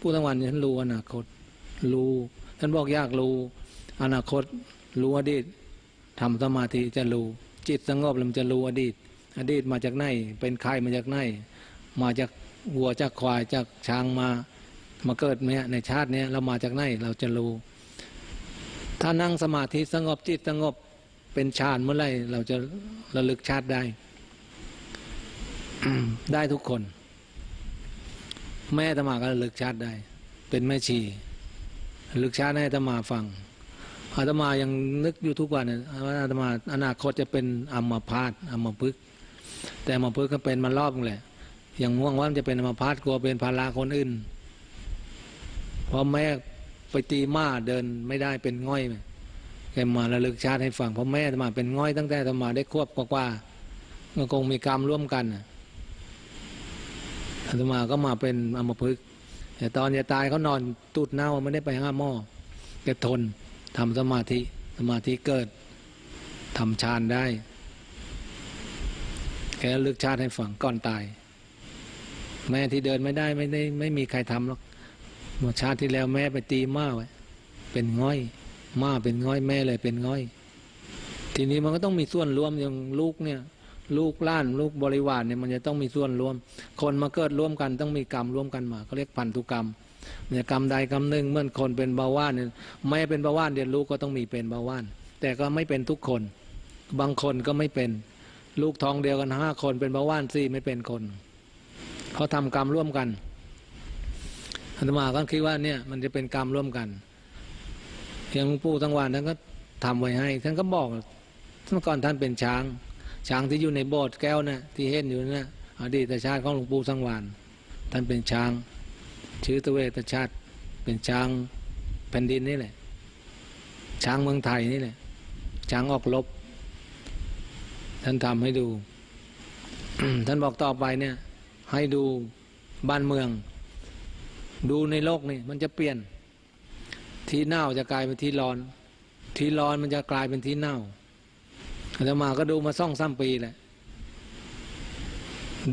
ผู้ทั้งวันท่านรู้อนาคต รู้ท่านบอกยากรู้ อนาคต รู้อดีตทำสมาธิจะรู้ จิตสงบแล้วมันจะรู้อดีต อดีตมาจากไหนเป็นใครมาจากไหนมาจากวัวจากควายจากช้างมามาเกิดเนี่ยในชาติเนี้ยเรามาจากไหนเราจะรู้ ถ้านั่งสมาธิสงบจิตสงบเป็นฌานเมื่อไรเราจะระลึกชาติได้ ได้ทุกคน แม่ตมาก็ลึกชาติได้ เป็นแม่ชีลึกชาติให้อาตมาฟังอาตมายังนึกอยู่ทุกวันเนี่ยว่าอาตมาอนาคตจะเป็นอัมพาตอัมพฤกษ์แต่อัมพฤกษ์ก็เป็นมารอบแหละยังง่วงว่ามันจะเป็นอัมพาตกลัวเป็นภาระคนอื่นเพราะแม่ไปตีม้าเดินไม่ได้เป็นง่อยแกมาระลึกชาติให้ฟังเพราะแม่อาตมาเป็นง่อยตั้งแต่อาตมาได้ควบกว่าๆมันคงมีกรรมร่วมกันน่ะ อาตมาก็มาเป็นอมพฤกแต่ตอนจะตายเขานอนตูดเน่าไม่ได้ไปห้าหม้อแกทนทำสมาธิสมาธิเกิดทำฌานได้ แกลึกชาติให้ฝังก่อนตาย แม่ที่เดินไม่ได้ไม่ได้ไม่มีใครทำหรอกเมื่อชาติที่แล้วแม่ไปตีม้าไว้เป็นง่อยม้าเป็นง่อยแม่เลยเป็นง่อย ทีนี้มันก็ต้องมีส่วนรวมอย่างลูกเนี่ย ลูกล้าน ลูกบริวารเนี่ยมันจะต้องมีส่วนร่วม คนมาเกิดร่วมกันต้องมีกรรมร่วมกันมาเขาเรียกพันธุกรรมเนี่ยกรรมใดกรรมหนึ่งเมื่อคนเป็นเบาหวานเนี่ยไม่เป็นเบาหวานเดี๋ยวลูกก็ต้องมีเป็นเบาหวาน แต่ก็ไม่เป็นทุกคน บางคนก็ไม่เป็น ลูกท้องเดียวกันห้าคนเป็นเบาหวานสี่ไม่เป็นคนเขาทำกรรมร่วมกันอาตมาก็คิดว่าเนี่ยมันจะเป็นกรรมร่วมกันอย่างหลวงปู่ทั้งวันท่านก็ทำไว้ให้ท่านก็บอกเมื่อก่อนท่านเป็นช้าง ช้างที่อยู่ในโบสถ์แก้วนะ่ะที่เห็นอยู่นะ่ะอดีตชาติของหลวงปู่สังวานท่านเป็นช้างชื่อตเวตชาติ เป็นช้างแผ่นดินนี่แหละ ช้างเมืองไทยนี่แหละ ช้างออกรบท่านทำให้ดู ท่านบอกต่อไปเนี่ย ให้ดูบ้านเมือง ดูในโลกนี่มันจะเปลี่ยน ที่เน่าจะกลายเป็นที่ร้อน ที่ร้อนมันจะกลายเป็นที่เน่า อาตมาก็ดูมาซ่องซ้ำปีแหละ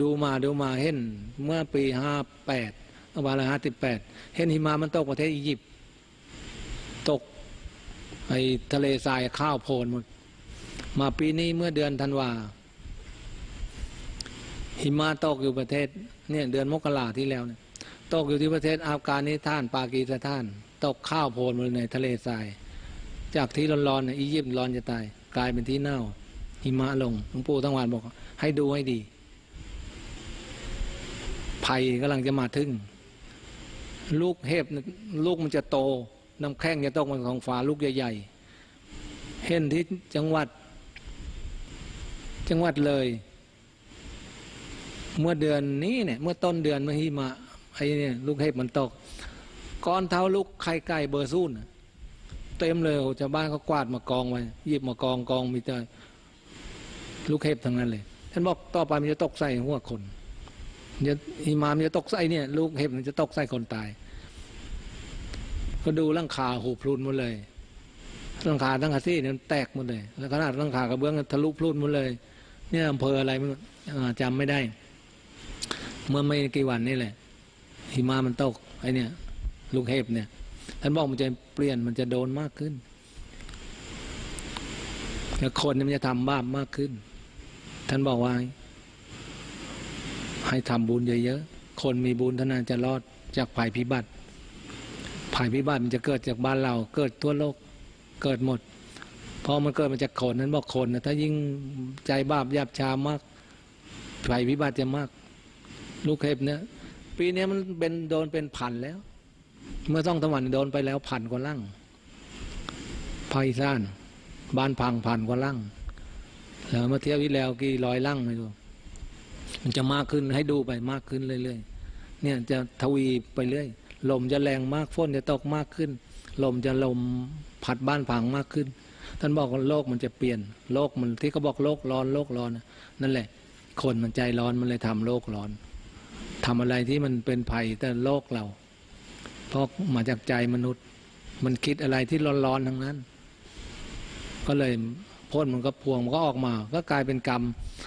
ดูมาดูมาเห็นเมื่อปีห้าแปดประมาณห้าสิบแปดเห็นหิมะมันตกประเทศอียิปต์ตกไอทะเลทรายข้าวโพลนหมดมาปีนี้เมื่อเดือนธันวาหิมะตกอยู่ประเทศเนี่ยเดือนมกราที่แล้วเนี่ยตกอยู่ที่ประเทศอัฟกานิสถาน ปากีสถาน ตกข้าวโพลนหมดในทะเลทราย จากที่ร้อนๆเนี่ยอียิปต์ร้อนจะตาย กลายเป็นที่เน่า หิมะลงหลวงปู่ทั้งวันบอก ให้ดูให้ดีภัยกำลังจะมาถึง ลูกเห็บลูกมันจะโตน้ำแข้งจะตกมาของฟ้าลูกใหญ่ๆเห็นที่จังหวัด จังหวัดเลย เมื่อเดือนนี้เนี่ย เมื่อต้นเดือนเมื่อหิมะไอ้เนี่ยลูกเห็บมันตกก้อนเท้าลูกไข่ไก่เบอร์ซูนน่ะ เต็มเลยชาวบ้านเขากวาดมากองไว้หยิบมากองกองมีแต่ลูกเห็บทั้งนั้นเลย ท่านบอกต่อไปมันจะตกใส่หัวคนจะหิมามจะตกใส่เนี่ย ลูกเห็บมันจะตกใส่คนตาย ก็ดูร่างคาหูพลุนหมดเลยร่างคาทั้งอาที่เนี่ยมันแตกหมดเลย แล้วขนาดร่างคากระเบื้องทะลุพลุนหมดเลย เนี่ยอำเภออะไรไม่รู้อ่าจำไม่ได้ เมื่อไม่กี่วันนี่แหละหิมะมันตกไอเนี่ย ลูกเห็บเนี่ย ท่านบอกมันจะเปลี่ยนมันจะโดนมากขึ้นแล้วคนนี่มันจะทำบาปมากขึ้น ท่านบอกว่า ให้ทำบุญเยอะๆ คนมีบุญท่านั้นจะรอดจากภัยพิบัติ ภัยพิบัติมันจะเกิดจากบ้านเรา เกิดทั่วโลก เกิดหมดพราะมันเกิดมาจากคนนั้นบอกคนนะถ้ายิ่งใจบาปหยาบช้ามาก ภัยพิบัติจะมาก ลูกเห็บเนี่ย ปีนี้มันเป็นโดนเป็นพันแล้ว เมื่อต้องตะวันโดนไปแล้วพันกว่าลังภาคอีสานบ้านพังพันกว่าลังแล้วมื่อเที่ยวที่แล้วกี่ร้อยลังไม่รู้มันจะมากขึ้นให้ดูไปมากขึ้นเรื่อยๆเนี่ยจะทวีไปเรื่อยลมจะแรงมากฝนจะตกมากขึ้น ลมจะลมพัดบ้านพังมากขึ้น ท่านบอกว่าโลกมันจะเปลี่ยน โลกมันที่เขาบอกโลกร้อนโลกร้อนนั่นแหละ คนมันใจร้อนมันเลยทำโลกร้อนทำอะไรที่มันเป็นภัยแต่โลกเรา เพราะมาจากใจมนุษย์ มันคิดอะไรที่ร้อนๆทั้งนั้น ก็เลยพ่นมันก็พวงมันก็ออกมา ก็กลายเป็นกรรม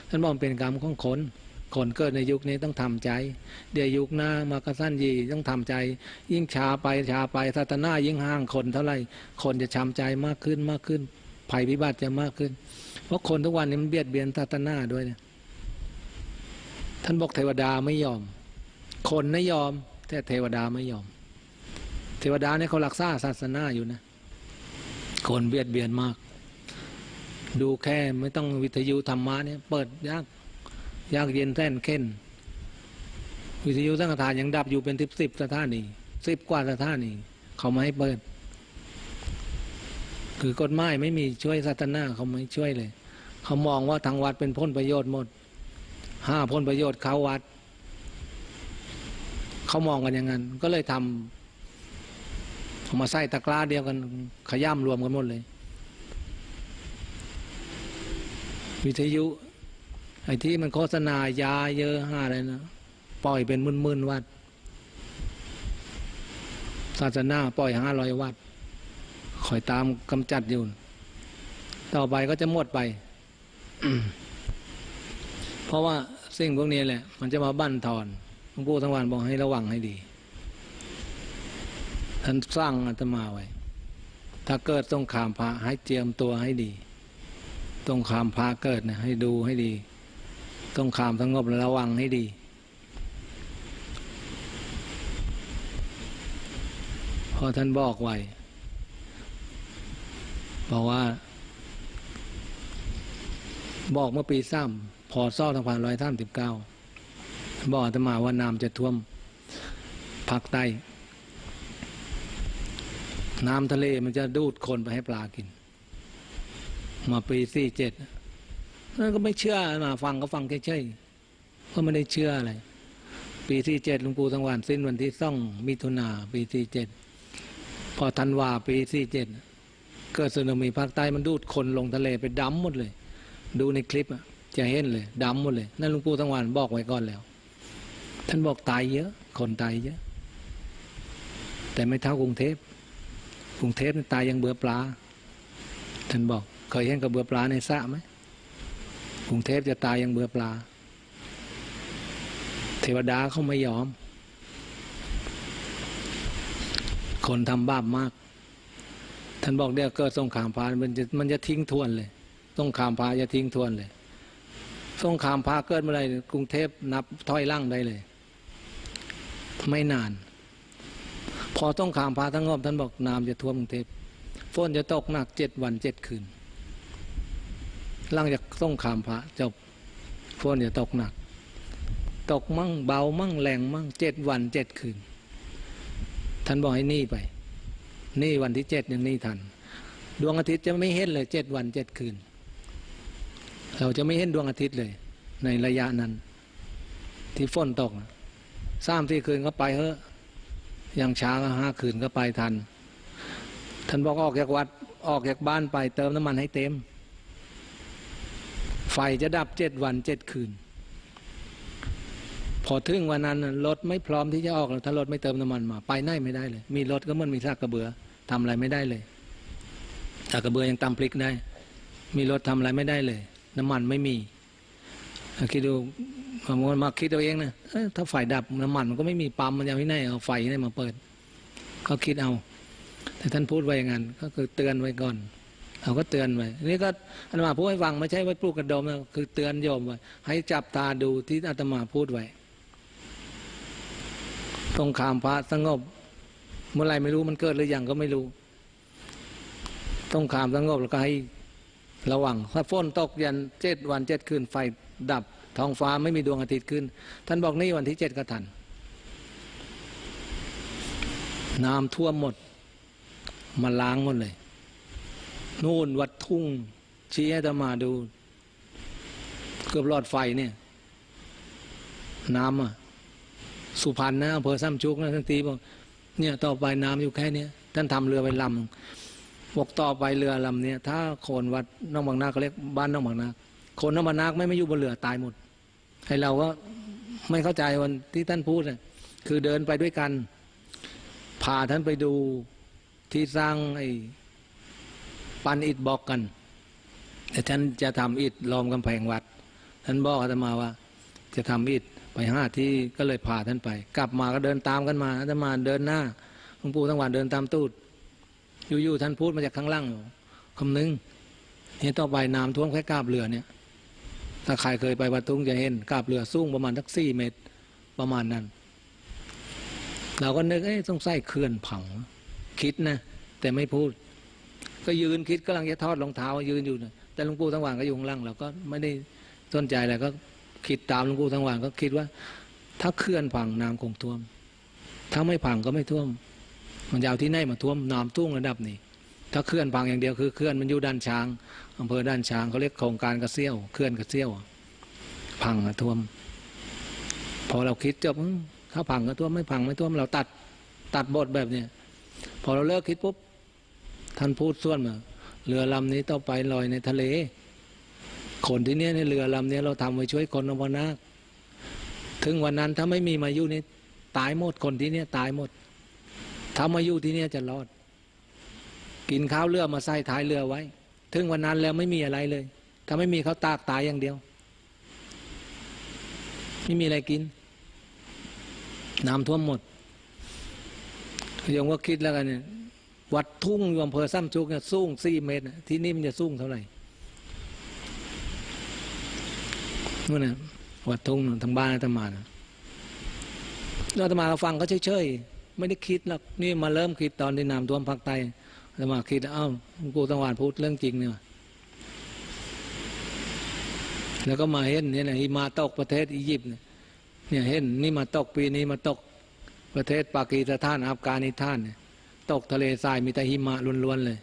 ท่านบอกเป็นกรรมของคนคนเกิดในยุคนี้ต้องทำใจ เดี๋ยวยุคหน้ามากระสั้นยีต้องทำใจ ยิ่งช้าไปช้าไปศาสนายิ่งห่างคนเท่าไหร่คนจะช้ำใจมากขึ้นมากขึ้น ภัยพิบัติจะมากขึ้น เพราะคนทุกวันนี้มันเบียดเบียนศาสนาด้วยเนี่ยท่านบอกเทวดาไม่ยอม คนไม่ยอม แต่เทวดาไม่ยอม เทวดาเนี่ยเขารักษาศาสนาอยู่นะ คนเบียดเบียนมาก ดูแค่ไม่ต้องวิทยุธรรมะเนี่ยเปิดยากยากเย็นแสนเข็นวิทยุสังฆทานยังดับอยู่เป็นสิบสิบสถานีสิบกว่าสถานีเขาไม่ให้เปิด คือกฎหมายไม่มีช่วยศาสนาเขาไม่ช่วยเลย เขามองว่าทางวัดเป็นพ้นประโยชน์หมดห้าพ้นประโยชน์เขาวัด เขามองกันอย่างนั้น ก็เลยทำ เอามาใส่ตะกร้าเดียวกัน ขย่ำรวมกันหมดเลย วิทยุไอ้ที่มันโฆษณายาเยอะห้าอะไรนะปล่อยเป็นมื่นๆวัดศาสนาปล่อยห้าร้อยวัดคอยตามกำจัดอยู่ ต่อไปก็จะหมดไป เพราะว่าสิ่งพวกนี้แหละ มันจะมาบั่นทอนหลวงปู่ทั้งวันบอกให้ระวังให้ดี ท่านสร้างอาตมาไว้ ถ้าเกิดสงครามพระให้เตรียมตัวให้ดีสงครามพระเกิดนะให้ดูให้ดีสงครามสงบแล้วระวังให้ดีเพอท่านบอกไว้บอกว่า บอกเมื่อปีซ้ำพอซ่อทั้งพันร้อยท่ามสิบเก้าบอกอาตมาว่าน้ำจะท่วมภาคใต้ น้ำทะเลมันจะดูดคนไปให้ปลากิน มาปีสี่เจ็ดนั่นก็ไม่เชื่อมาฟังก็ฟังเฉยๆก็ไม่ได้เชื่ออะไร ปีที่เจ็ดหลวงปูสังวันสิ้นวันที่ซ่องมิถุนาปีที่เจ็ดพอธันวาปีที่เจ็ดเกิดสึนามิภาคใต้มันดูดคนลงทะเลไปดำหมดเลย ดูในคลิปอะจะเห็นเลยดำหมดเลย นั่นหลวงปูสังวันบอกไว้ก่อนแล้ว ท่านบอกตายเยอะ คนตายเยอะ แต่ไม่เท่ากรุงเทพ กรุงเทพตายยังเบื่อปลาท่านบอกเคยเห็นกับเบื่อปลาในสระไหมกรุงเทพจะตายยังเบื่อปลา เทวดาเขาไม่ยอม คนทำบาปมาก ท่านบอกเดี๋ยวเกิดสงครามพามันจะมันจะทิ้งทวนเลยสงครามพาจะทิ้งทวนเลยสงครามพาเกิดเมื่อไหรกรุงเทพนับถอยล่างได้เลย ไม่นาน พอต้องขามพาทั้งงบท่านบอกน้ำจะท่วมกรุงเทพฝนจะตกหนักเจ็ดวันเจ็ดคืนหลังจากต้องขามพระจบฝนจะตกหนัก ตกมั่งเบามั่งแรงมั่งเจ็ดวันเจ็ดคืน ท่านบอกให้นี่ไป นี่วันที่เจ็ดยังนี่ทัน ดวงอาทิตย์จะไม่เห็นเลยเจ็ดวันเจ็ดคืน เราจะไม่เห็นดวงอาทิตย์เลย ในระยะนั้น ที่ฝนตกสามที่คืนก็ไปเถอะอ ย่างช้าก็ห้าคืนก็ไปทัน ท่านบอกออกจากวัดออกจากบ้านไปเติมน้ำมันให้เต็ม ไฟจะดับเจ็ดวันเจ็ดคืน พอถึงวันนั้นรถไม่พร้อมที่จะออกแล้วถ้ารถไม่เติมน้ำมันมา ไปไหนไม่ได้เลย มีรถก็เหมันมีซากกระเบือทำอะไรไม่ได้เลยซากกระเบือยังตำพลิกได้ มีรถทำอะไรไม่ได้เลย น้ำมันไม่มีคิดดู ผมมาคิดเอาเองนะถ้าไฟดับน้ำมันมันก็ไม่มีปั๊มมันจะไม่ไหนเอาไฟที่ไหนมาเปิด ก็คิดเอา แต่ท่านพูดไว้อย่างนั้นก็คือเตือนไว้ก่อนเราก็เตือนไว้นี่ก็อาตมาพูดให้ฟังไม่ใช่ไว้ปลูกกระดมนะคือเตือนโยมไว้ให้จับตาดูที่อาตมาพูดไว้ตรงขามพระสงบ เมื่อไรไม่รู้มันเกิดหรือยังก็ไม่รู้ต้องขามสงบแล้วก็ให้ระวังถ้าฝนตกยันเจ็ดวันเจ็ดคืนไฟดับ ท้องฟ้าไม่มีดวงอาทิตย์ขึ้น ท่านบอกนี่วันที่เจ็ดก็ทัน น้ำท่วมหมด มาล้างหมดเลย นู่นวัดทุ่ง ชี้ให้ตมาดู เกือบหลอดไฟเนี่ย น้ำอะ สุพรรณนะอำเภอซ้ำชุกนะท่านตีบอกเนี่ยต่อไปน้ำอยู่แค่เนี้ยท่านทำเรือไปลำบอกต่อไปเรือลำเนี้ยถ้าโคนวัดน้องบางนาก็เรียกบ้านน้องบางนา คนน้องบางนาไม่ไม่อยู่บนเรือตายหมดให้เราก็ไม่เข้าใจวันที่ท่านพูดนะคือเดินไปด้วยกันพาท่านไปดูที่สร้างไอ้ปันอิฐบอกกันแต่ท่านจะทำอิฐล้อมกำแพงวัด ท่านบอกอาตมาว่า จะทำอิฐไปห้าที่ก็เลยพาท่านไป กลับมาก็เดินตามกันมาอาตมาเดินหน้าหลวงปู่ทั้งวันเดินตามตูดอยู่ๆท่านพูดมาจากข้างล่างคำนึงนี่ต่อไปน้ำท่วมแค่กาบเรือเนี่ย ถ้าใครเคยไปวัดทุ่งจะเห็นกาบเรือสูงประมาณสักสี่เมตรประมาณนั้น เราก็นึกเอ้ยสงสัยเขื่อนผัง คิดนะ แต่ไม่พูด ก็ยืนคิดกำลังจะทอดรองเท้ายืนอยู่นะแต่หลวงปู่ทั้งวันก็อยู่ข้างล่างเราก็ไม่ได้สนใจอะไรก็คิดตามหลวงปู่ทั้งวันก็คิดว่า ถ้าเขื่อนผังน้ำคงท่วม ถ้าไม่ผังก็ไม่ท่วม มันยาวที่ไหนมาท่วมน้ำทุ่งระดับนี้ ถ้าเขื่อนพังอย่างเดียวคือเขื่อนมันอยู่ด้านช้างอำเภอด้านช้างเขาเรียกโครงการกระเซี่ยวเขื่อนกระเซี่ยวพังท่วม พอเราคิดจบอื้อถ้าพังก็ท่วมไม่พังไม่ท่วมเราตัดตัดบทแบบเนี้ยพอเราเลิกคิดปุ๊บท่านพูดส่วนมาเรือลำนี้ต้องไปลอยในทะเล คนที่เนี้ยในเรือลำนี้เราทำไว้ช่วยคนนวนาคถึงวันนั้นถ้าไม่มีมายุนี้ตายหมดคนที่เนี้ยตายหมดถ้ามายู่ที่เนี้ยจะรอด กินข้าวเรือมาใส่ท้ายเรือไว้ ถึงวันนั้นแล้วไม่มีอะไรเลย ถ้าไม่มีเขาตากตายอย่างเดียว ไม่มีอะไรกิน น้ำท่วมหมดโยมก็คิดแล้วกันเนี่ยวัดทุ่งอยู่อำเภอซ้ำจุกเนี่ยสูงสี่เมตร ที่นี่มันจะสูงเท่าไหร่นู่นน่ะวัดทุ่งทางบ้านอาตมานะแล้วอาตมาฟังก็เฉยๆไม่ได้คิดหรอกนี่มาเริ่มคิดตอนที่น้ำท่วมภาคใต้ อาตมาคิดเอ้าวกูตังหวานพูดเรื่องจริงเนี่ยแล้วก็มาเห็นเนี่ยนะหิมาตกประเทศอียิปต์เนี่ยเห็นนี่มาตกปีนี้มาตกประเทศปากีสถานอัฟกานิสถานเนี่ยตกทะเลทรายมีแต่หิมะล้วนๆเลย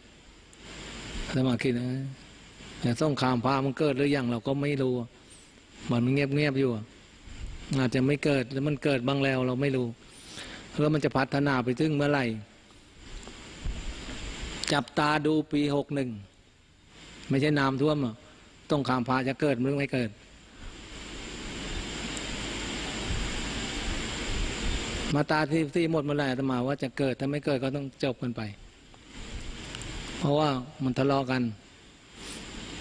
แล้วมาคิดนะแต่สงครามพามันเกิดหรือยังเราก็ไม่รู้มันเงียบๆอยู่อะอาจจะไม่เกิดแล้วมันเกิดบ้างแล้วเราไม่รู้แล้วมันจะพัฒนาไปถึงเมื่อไหร่ จับตาดูปีหกหนึ่งไม่ใช่น้ำท่วมต้องขามพาจะเกิดหรือไม่เกิด มาตาที่ที่หมดเมื่อไหร่มาว่าจะเกิดถ้าไม่เกิดก็ต้องจบกันไป เพราะว่ามันทะเลาะกัน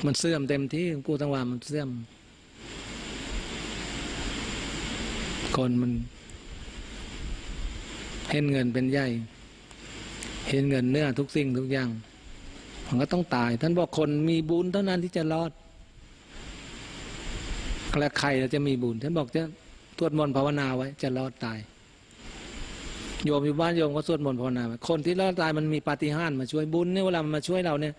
มันเสื่อมเต็มที่กูตั้งว่ามันเสื่อม คนมันเห็นเงินเป็นใหญ่ เห็นเงินเนื้อทุกสิ่งทุกอย่างมันก็ต้องตาย ท่านบอกคนมีบุญเท่านั้นที่จะรอดและใครเราจะมีบุญท่านบอกจะตรวจมนต์ภาวนาไว้ จะรอดตาย โยมอยู่บ้านโยมก็สวดมนต์ภาวนาไว้คนที่รอดตายมันมีปาฏิหาริย์มาช่วยบุญเนี่ยเวลามันมาช่วยเราเนี่ย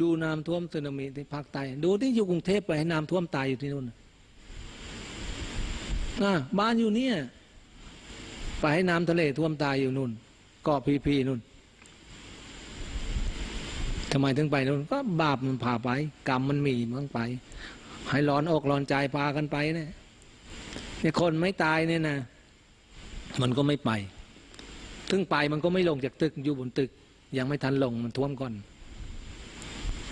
ดูน้ำท่วมสึนามิที่ภาคใต้ดูที่อยู่กรุงเทพไปให้น้ำท่วมตายอยู่ที่นู่นบ้านอยู่เนี่ยไปให้น้ำทะเลท่วมตายอยู่นู่น กาะพีพีนู่นทำไมถึงไปนู่นก็บาปมันพาไป กรรมมันมีมันไป ให้ร้อนอกร้อนใจพากันไปเนี่ยเนี่ยคนไม่ตายเนี่ยนะมันก็ไม่ไป ถึงไปมันก็ไม่ลงจากตึกอยู่บนตึก ยังไม่ทันลงมันท่วมก่อน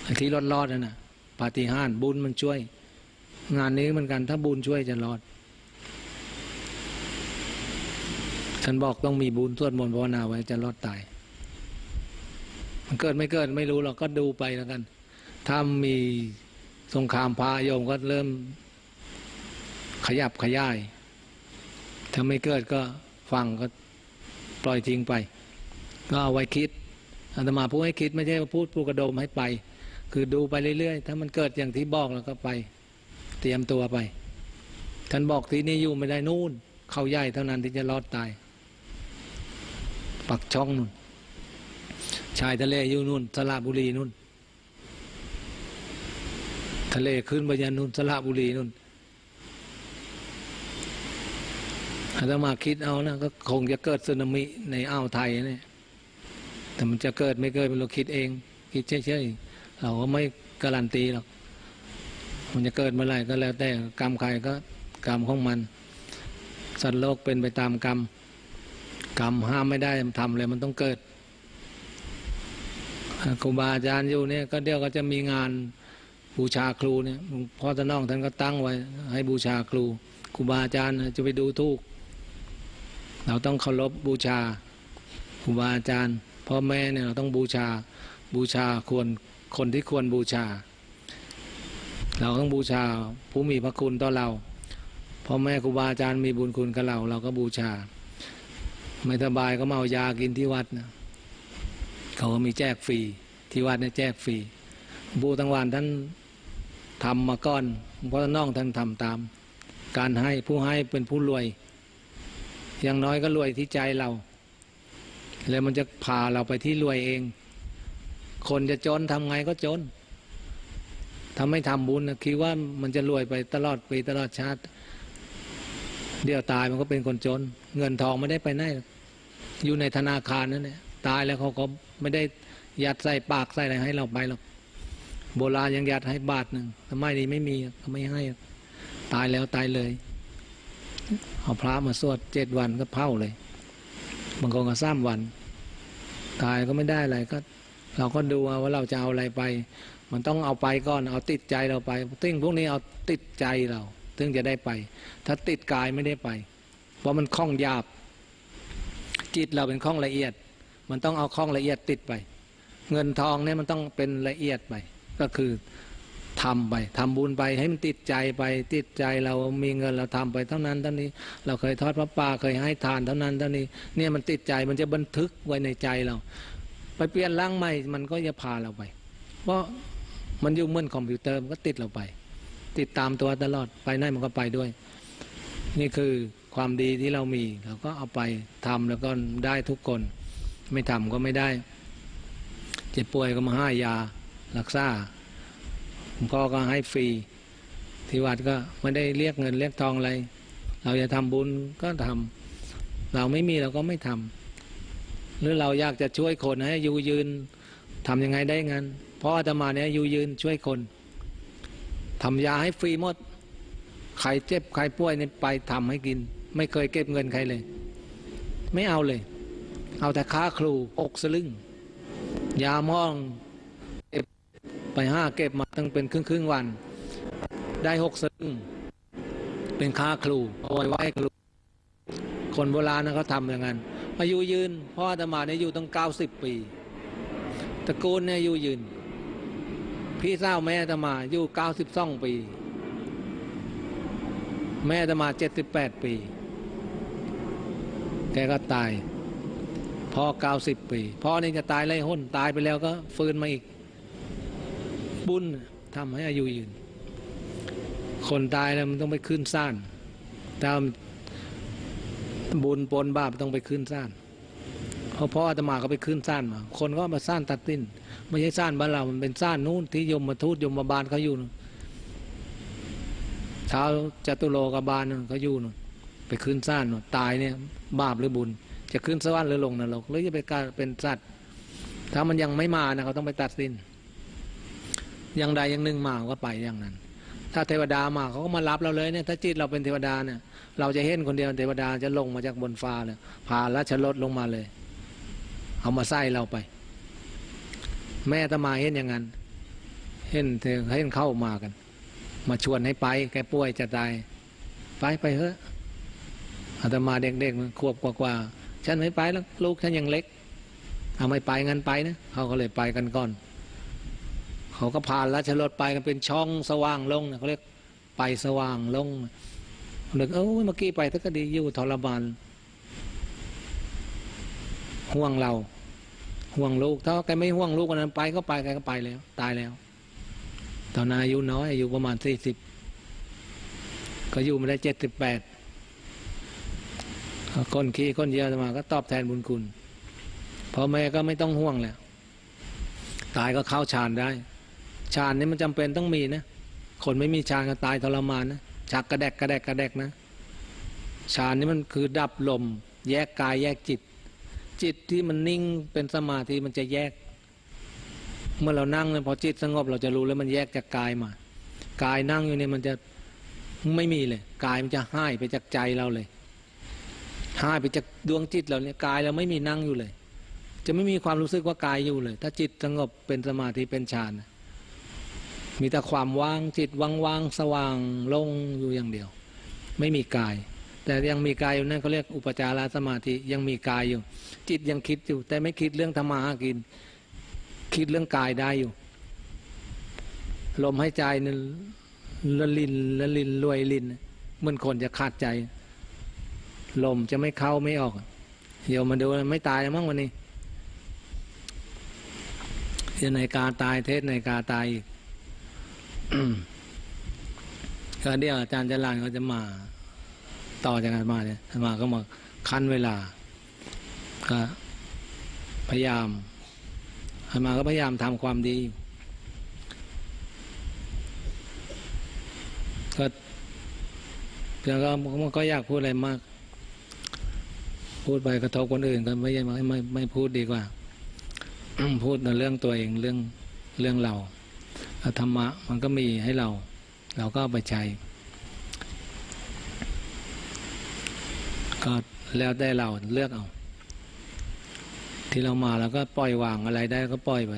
อที่รอดๆนั่นนะปาฏิหาริย์บุญมันช่วย งานนี้เหมือนกันถ้าบุญช่วยจะรอด ฉันบอกต้องมีบุญสวดมนต์ภาวนาไว้จะรอดตาย มันเกิดไม่เกิดไม่รู้เราก็ดูไปแล้วกัน ถ้ามีสงครามพาโยมก็เริ่มขยับขยาย ถ้าไม่เกิดก็ฟังก็ปล่อยทิ้งไป ก็เอาไว้คิดอาตมาพูดให้คิดไม่ใช่พูดปลุกกระโดมให้ไป คือดูไปเรื่อยๆ ถ้ามันเกิดอย่างที่บอกแล้วก็ไป เตรียมตัวไป ท่านบอกที่นี่อยู่ไม่ได้นู่น เขาใหญ่เท่านั้นที่จะรอดตาย ปักช่องนู่น ชายทะเลอยู่นู่นสระบุรีนู่น ทะเลขึ้นไปยันนู่นสระบุรีนู่นอาตมาคิดเอานะก็คงจะเกิดสึนามิในอ่าวไทยเนี่ยแต่มันจะเกิดไม่เกิดเป็นเราคิดเอง คิดเฉยๆเราก็ไม่การันตีหรอกมันจะเกิดเมื่อไหร่ก็แล้วแต่กรรมใครก็กรรมของมัน สัตว์โลกเป็นไปตามกรรม กรรมห้ามไม่ได้ทำเลยมันต้องเกิดครูบาอาจารย์อยู่เนี่ยก็เดี๋ยวก็จะมีงานบูชาครูเนี่ยพ่อตะน้องท่านก็ตั้งไว้ ให้บูชาครูครูบาอาจารย์จะไปดูทุกเราต้องเคารพบูชาครูบาอาจารย์พ่อแม่เนี่ยเราต้องบูชาบูชาควรคนที่ควรบูชา เราต้องบูชาผู้มีพระคุณต่อเราพ่อแม่ครูบาอาจารย์มีบุญคุณกับเรา เราก็บูชา ไม่สบายก็มาเอายากินที่วัดนะเขาก็มีแจกฟรีที่วัดเนี่ยแจกฟรีบูตังวานท่านทำมาก้อนเพราะน้องท่านทำตาม การให้ผู้ให้เป็นผู้รวย อย่างน้อยก็รวยที่ใจเรา แล้วมันจะพาเราไปที่รวยเอง คนจะจนทำไงก็จนถ้าไม่ทำบุญนะคิดว่ามันจะรวยไปตลอดปีตลอดชาติ เดี๋ยวตายมันก็เป็นคนจน เงินทองไม่ได้ไปไหนอยู่ในธนาคารนั่นแหละตายแล้วเขาก็ไม่ได้ยัดใส่ปากใส่อะไรให้เราไปหรอกโบราณยังยัดให้บาทหนึ่งทำไมนี้ไม่มีเขาไม่ให้ตายแล้วตายเลยเอาพระมาสวดเจ็ดวันก็เผาเลยบางคนก็สามวัน ตายก็ไม่ได้อะไรก็ เราก็ดูว่าเราจะเอาอะไรไป มันต้องเอาไปก่อนเอาติดใจเราไปซึ่งพวกนี้เอาติดใจเรา ถึงจะได้ไป ถ้าติดกายไม่ได้ไป เพราะมันคล้องหยาบ จิตเราเป็นคล้องละเอียด มันต้องเอาคล้องละเอียดติดไป เงินทองเนี่ยมันต้องเป็นละเอียดไป ก็คือทำไปทำบุญไปให้มันติดใจไป ติดใจเรามีเงินเราทำไปเท่านั้นเท่านี้ เราเคยทอดพระป่าเคยให้ทานเท่านั้นเท่านี้ เนี่ยมันติดใจมันจะบันทึกไว้ในใจเรา ไปเปลี่ยนร่างใหม่มันก็จะพาเราไป เพราะมันอยู่เหมือนคอมพิวเตอร์มันก็ติดเราไป ติดตามตัวตลอดไปไหนมันก็ไปด้วย นี่คือความดีที่เรามีเราก็เอาไปทำแล้วก็ได้ทุกคน ไม่ทำก็ไม่ได้ เจ็บป่วยก็มาให้ยารักษาพ่อก็ให้ฟรีที่วัดก็ไม่ได้เรียกเงินเรียกทองอะไร เราจะทำบุญก็ทำเราไม่มีเราก็ไม่ทำหรือเราอยากจะช่วยคนให้อยู่ยืนทำยังไงได้งั้นเพราะอาตมาเนี่ยอยู่ยืนช่วยคน ทำยาให้ฟรีหมด ใครเจ็บใครป่วยเนี่ยไปทำให้กิน ไม่เคยเก็บเงินใครเลย ไม่เอาเลย เอาแต่ค่าครูอกสลึงยาม่องเก็บไปห้าเก็บมาตั้งเป็นครึ่งครึ่งวัน ได้หกสลึงเป็นค่าครูเอาไว้ไว้ครูคนโบราณนะเขาทำอย่างนั้นอายุยืนพ่ออาตมาเนี่ยอยู่ตั้งเก้าสิบปีตระกูลเนี่ยอายุยืน พี่สาวแม่อาตมาอยู่เก้าสิบสองปี แม่อาตมาเจ็ดสิบแปดปี แกก็ตายพ่อเก้าสิบปีพ่อนี่จะตายไล่ห้นตายไปแล้วก็ฟื้นมาอีก บุญทำให้อายุยืน คนตายแล้วมันต้องไปขึ้นซ่านถ้าบุญปนบาปต้องไปขึ้นซ่าน เพราะพ่ออาตมาก็ไปขึ้นซ่านมา คนก็มาซ่านตัดติ้น ไม่ใช่ซ่านบ้านเรา มันเป็นซ่านนู้นที่ยมมาทูตยมมาบาลเขาอยู่นู่นเท้าจตุโลกบาลนู่เขาอยู่นู่นไปขึ้นซ่านนู่นตายเนี่ยบาปหรือบุญ จะขึ้นสวรรค์หรือลงนรกหรือจะไปกายเป็นสัตว์ ถ้ามันยังไม่มานะเขาต้องไปตัดสินอย่างใดอย่างหนึ่งมาก็ไปอย่างนั้น ถ้าเทวดามาเขาก็มารับเราเลยเนี่ยถ้าจิตเราเป็นเทวดาเนี่ยเราจะเห็นคนเดียวเทวดาจะลงมาจากบนฟ้าเลยพาราชรถลงมาเลย เอามาใส่เราไป แม่ตมาเห็นอย่างนั้น เห็นเธอเห็นเข้ามากัน มาชวนให้ไป แกป่วยจะตาย ไปไปเถอะอาตมาเด็กๆมันขวบกว่าๆฉันไม่ไปแล้วลูกฉันยังเล็กเอาไม่ไปงั้นไปนะเขาก็เลยไปกันก่อน เขาก็ผ่านราชรถไปกันเป็นช่องสว่างลงนะเขาเรียกไปสว่างลงนึกเออเมื่อกี้ไปถ้าก็ดีอยู่ทรมาน ห่วงเรา ห่วงลูก ถ้าแกไม่ห่วงลูกวันนั้นไปก็ไปแกก็ไปแล้ว ตายแล้ว ตอนนั้นอายุน้อยอายุประมาณสี่สิบก็อยู่มาได้เจ็ดสิบแปดคนขี้คนเยอะมาก็ตอบแทนบุญคุณพ่อแม่ก็ไม่ต้องห่วงแล้ว ตายก็เข้าฌานได้ฌานนี่มันจำเป็นต้องมีนะคนไม่มีฌานก็ตายทรมานนะชักกระแดกกระแดกกระแดกนะฌานนี่มันคือดับลม แยกกายแยกจิต จิตที่มันนิ่งเป็นสมาธิมันจะแยก เมื่อเรานั่งเนี่ยพอจิตสงบเราจะรู้แล้วมันแยกจากกายมากายนั่งอยู่เนี่ยมันจะไม่มีเลยกายมันจะหายไปจากใจเราเลยหายไปจากดวงจิตเราเนี่ยกายเราไม่มีนั่งอยู่เลย จะไม่มีความรู้สึกว่ากายอยู่เลย ถ้าจิตสงบเป็นสมาธิเป็นฌานมีแต่ความว่างจิตว่างๆสว่างลงอยู่อย่างเดียว ไม่มีกาย แต่ยังมีกายอยู่นั่นเขาเรียกอุปจารสมาธิยังมีกายอยู่ จิตยังคิดอยู่ แต่ไม่คิดเรื่องธรรมาหากิน คิดเรื่องกายได้อยู่ ลมหายใจนั่นละลินละลินรวยลินเหมือนคนจะขาดใจ ลมจะไม่เข้าไม่ออกโยมมาดูไม่ตายมั้งวันนี้เทศในกาตายเทศในกาตายอีกก็เดี๋ยวอาจารย์จรานเขาจะมา ต่อจากกันมาเนี่ยมาก็มาคั้นเวลาก็พยายามอามาก็พยายามทำความดี ก็เพียงก็มันก็อยากพูดอะไรมาก พูดไปกระทบคนอื่นก็ไม่ไม่ไม่ไม่พูดดีกว่า พูดในเรื่องตัวเองเรื่องเรื่องเราธรรมะมันก็มีให้เรา เราก็ไปใช้ ก็แล้วได้เราเลือกเอา ที่เรามาแล้วก็ปล่อยวางอะไรได้ก็ปล่อยไป